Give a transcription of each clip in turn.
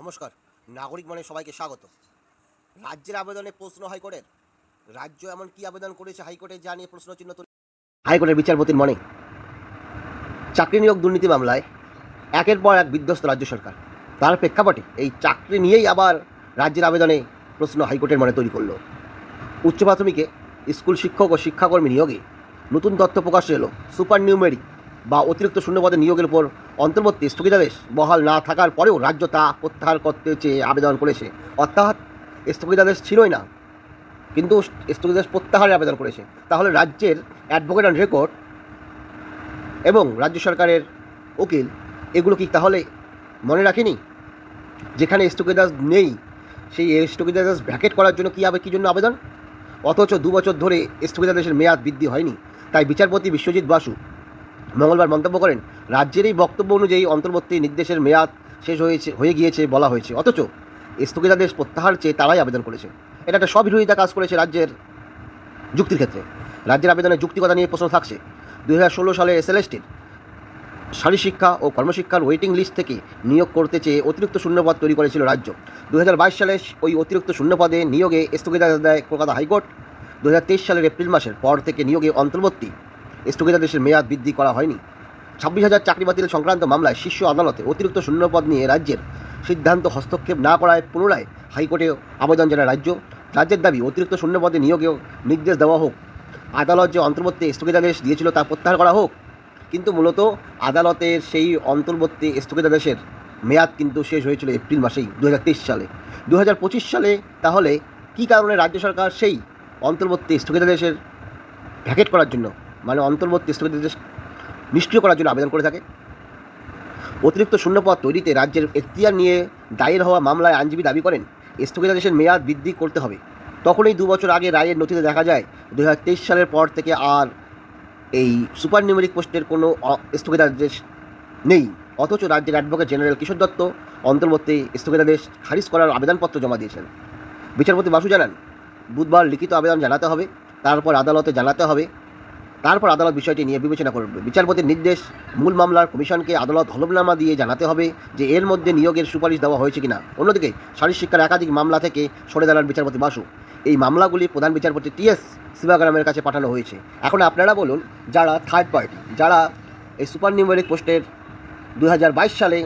নমস্কার, নাগরিক মানে সবাইকে স্বাগত। রাজ্যের আবেদনে প্রশ্ন হাইকোর্টের। রাজ্য এমন কি আবেদন করেছে হাইকোর্টে যা নিয়ে প্রশ্ন চিহ্ন হাইকোর্টের বিচারপতির মনে। চাকরি নিয়োগ দুর্নীতি মামলায় একের পর এক বিধ্বস্ত রাজ্য সরকার। তার প্রেক্ষাপটে এই চাকরি নিয়েই আবার রাজ্যের আবেদনে প্রশ্ন হাইকোর্টের মনে তৈরি করল। উচ্চ প্রাথমিকে স্কুল শিক্ষক ও শিক্ষাকর্মী নিয়োগে নতুন তথ্য প্রকাশ এলো সুপার নিউমেরিক বা অতিরিক্ত শূন্যপদে নিয়োগের উপর অন্তর্বর্তী স্থগিতাদেশ বহাল না থাকার পরেও রাজ্য তা প্রত্যাহার করতে চেয়ে আবেদন করেছে। অর্থাৎ স্থগিতাদেশ ছিলই না, কিন্তু স্থগিতাদেশ প্রত্যাহারের আবেদন করেছে। তাহলে রাজ্যের অ্যাডভোকেট অ্যান্ড রেকর্ড এবং রাজ্য সরকারের উকিল, এগুলো কি তাহলে মনে রাখেনি? যেখানে স্থগিতাদেশ নেই, সেই স্থগিতাদেশ ভ্যাকেট করার জন্য কী হবে কী জন্য আবেদন? অথচ দু বছর ধরে স্থগিতাদেশের মেয়াদ বৃদ্ধি হয়নি, তাই বিচারপতি বিশ্বজিৎ বাসু মঙ্গলবার মন্তব্য করেন, রাজ্যের এই বক্তব্য অনুযায়ী অন্তর্বর্তী নির্দেশের মেয়াদ শেষ হয়েছে, হয়ে গিয়েছে বলা হয়েছে। অথচ স্থগিতাদেশ প্রত্যাহার চেয়ে তারাই আবেদন করেছে। এটা একটা স্ববিরোধিতা কাজ করেছে রাজ্যের যুক্তির ক্ষেত্রে। রাজ্যের আবেদনের যুক্তিকতা নিয়ে প্রশ্ন থাকছে। দুই হাজার ষোলো সালে এসএলএসটির শারী শিক্ষা ও কর্মশিক্ষার ওয়েটিং লিস্ট থেকে নিয়োগ করতে চেয়ে অতিরিক্ত শূন্যপদ তৈরি করেছিল রাজ্য। দু হাজার বাইশ সালে ওই অতিরিক্ত শূন্যপদে নিয়োগে স্থগিতাদেশ দেয় কলকাতা হাইকোর্ট। দু হাজার তেইশ সালের এপ্রিল মাসের পর থেকে নিয়োগে অন্তর্বর্তী স্থগিতাদেশের মেয়াদ বৃদ্ধি করা হয়নি। ছাব্বিশ হাজার চাকরি বাতিল সংক্রান্ত মামলায় শীর্ষ আদালতে অতিরিক্ত শূন্যপদ নিয়ে রাজ্যের সিদ্ধান্ত হস্তক্ষেপ না করায় পুনরায় হাইকোর্টে আবেদন জানায় রাজ্য। রাজ্যের দাবি, অতিরিক্ত শূন্যপদে নিয়োগেও নির্দেশ দেওয়া হোক। আদালত যে অন্তর্বর্তী স্থগিতাদেশ দিয়েছিল তা প্রত্যাহার করা হোক। কিন্তু মূলত আদালতের সেই অন্তর্বর্তী স্থগিতাদেশের মেয়াদ কিন্তু শেষ হয়েছিল এপ্রিল মাসেই দু হাজার তেইশ সালে। দু হাজার পঁচিশ সালে তাহলে কী কারণে রাজ্য সরকার সেই অন্তর্বর্তী স্থগিতাদেশের ভ্যাকেট করার জন্য মানে অন্তর্বর্তী স্থগিতাদেশ নিষ্ক্রিয় করার জন্য আবেদন করে থাকে। অতিরিক্ত শূন্যপদ তৈরিতে রাজ্যের এখতিয়ার নিয়ে দায়ের হওয়া মামলায় আইনজীবী দাবি করেন, স্থগিতাদেশের মেয়াদ বৃদ্ধি করতে হবে। তখনই দু বছর আগে রায়ের নথিতে দেখা যায়, দুহাজার তেইশ সালের পর থেকে আর এই সুপার নিউমেরিক পোস্টের কোনো স্থগিতাদেশ নেই। অথচ রাজ্যের অ্যাডভোকেট জেনারেল কিশোর দত্ত অন্তর্বর্তী স্থগিতাদেশ খারিজ করার আবেদনপত্র জমা দিয়েছেন। বিচারপতি বাসু জানান, বুধবার লিখিত আবেদন জানাতে হবে, তারপর আদালতে জানাতে হবে তারপর আদালত বিষয়টি নিয়ে বিবেচনা করবে বিচারপতির নির্দেশ, মূল মামলার কমিশনকে আদালত হলফনামা দিয়ে জানাতে হবে যে এর মধ্যে নিয়োগের সুপারিশ দেওয়া হয়েছে কিনা। অন্যদিকে শারীর শিক্ষার একাধিক মামলা থেকে সরে দাঁড়ান বিচারপতি বাসু। এই মামলাগুলি প্রধান বিচারপতি টিএস শিবাগ্রামের কাছে পাঠানো হয়েছে। এখন আপনারা বলুন, যারা থার্ড পার্টি যারা এই সুপার নিউমেরিক পোস্টের দু হাজার বাইশ সালে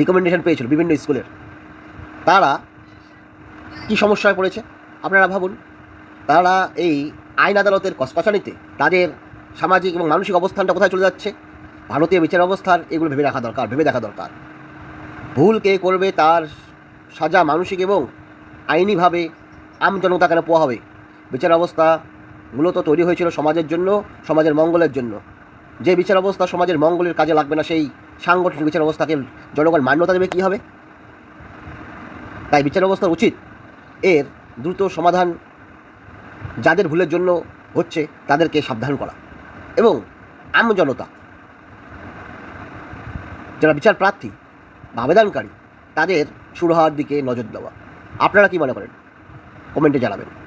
রিকমেন্ডেশন পেয়েছিল বিভিন্ন স্কুলের তারা কি সমস্যায় পড়েছে? আপনারা ভাবুন, তারা এই আইন আদালতের কসকসানিতে তাদের সামাজিক এবং মানসিক অবস্থানটা কোথায় চলে যাচ্ছে? ভারতীয় বিচার অবস্থার এগুলো ভেবে রাখা দরকার, ভেবে দেখা দরকার। ভুল কে করবে তার সাজা মানসিক এবং আইনিভাবে আমজনতা কেন পোয়া হবে? বিচার অবস্থা মূলত তৈরি হয়েছিল সমাজের জন্য, সমাজের মঙ্গলের জন্য। যে বিচার অবস্থা সমাজের মঙ্গলের কাজে লাগবে না, সেই সাংগঠনিক বিচার অবস্থাকে জনগণ মান্যতা দেবে কী হবে তাই বিচার অবস্থা উচিত। এর দ্রুত সমাধান যাদের ভুলের জন্য হচ্ছে তাদেরকে সাবধান করা। এবং আম জনতা, যারা বিচার প্রার্থী বা আবেদনকারী, তাদের সুরাহার দিকে নজর দেওয়া। আপনারা কি মনে করেন? কমেন্টে জানাবেন।